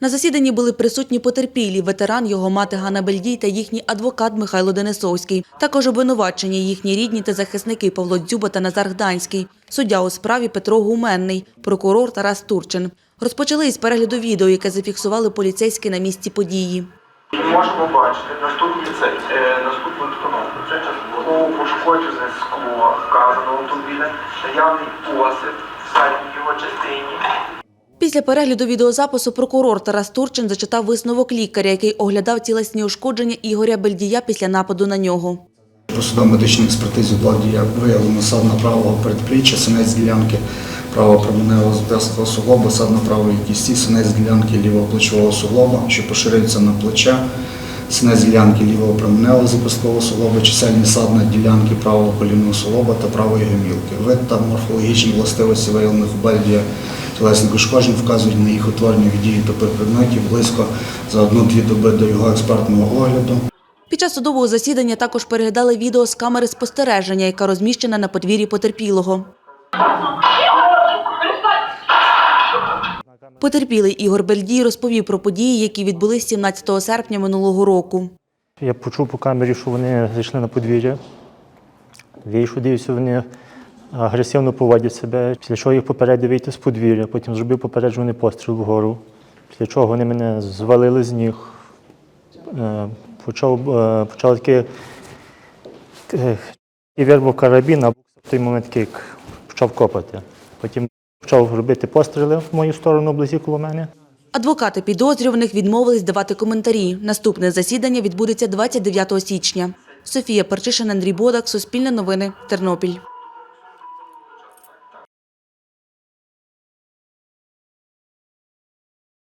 На засіданні були присутні потерпілі, ветеран, його мати Ганна Бельдій та їхній адвокат Михайло Денисовський. Також обвинувачені їхні рідні та захисники Павло Дзюба та Назар Гданський. Суддя у справі Петро Гуменний, прокурор Тарас Турчин. Розпочали із перегляду відео, яке зафіксували поліцейські на місці події. Можемо бачити наступні це, е, наступну обстановку. Це частково пошкоджене вказаного автомобіля, наявний посип в задній його частині. Після перегляду відеозапису прокурор Тарас Турчин зачитав висновок лікаря, який оглядав тілесні ушкодження Ігоря Бельдія після нападу на нього. По судово-медичній експертизі владі виявлено садна правого передпліччя, синець ділянки правого променевого зв'язкового суглоба, садна правої кісті, синець ділянки лівого плечового суглоба, що поширюється на плече, синець ділянки лівого променевого запаскового суглоба, чисельні садна ділянки правого колінного суглоба та правої гомілки. Вид та морфологічні властивості виявлених у Бельдія тілесних ушкоджень вказують на їх утворення від дії предметів близько за одну-дві доби до його експертного огляду. Під час судового засідання також переглядали відео з камери спостереження, яка розміщена на подвір'ї потерпілого. Потерпілий Ігор Бельдій розповів про події, які відбулись 17 серпня минулого року. Я почув по камері, що вони зайшли на подвір'я. Вийшов, дивився, вони агресивно поводять себе. Після чого їх попередив вийти з подвір'я, потім зробив попереджений постріл вгору. Після чого вони мене звалили з ніг. Е, Почав, е, почав таке е, і вирвав карабін, а в той момент такий почав копати. Потім почав робити постріли в мою сторону близько коло мене. Адвокати підозрюваних відмовились давати коментарі. Наступне засідання відбудеться 29 січня. Софія Перчишин, Андрій Бодак, Суспільне новини, Тернопіль.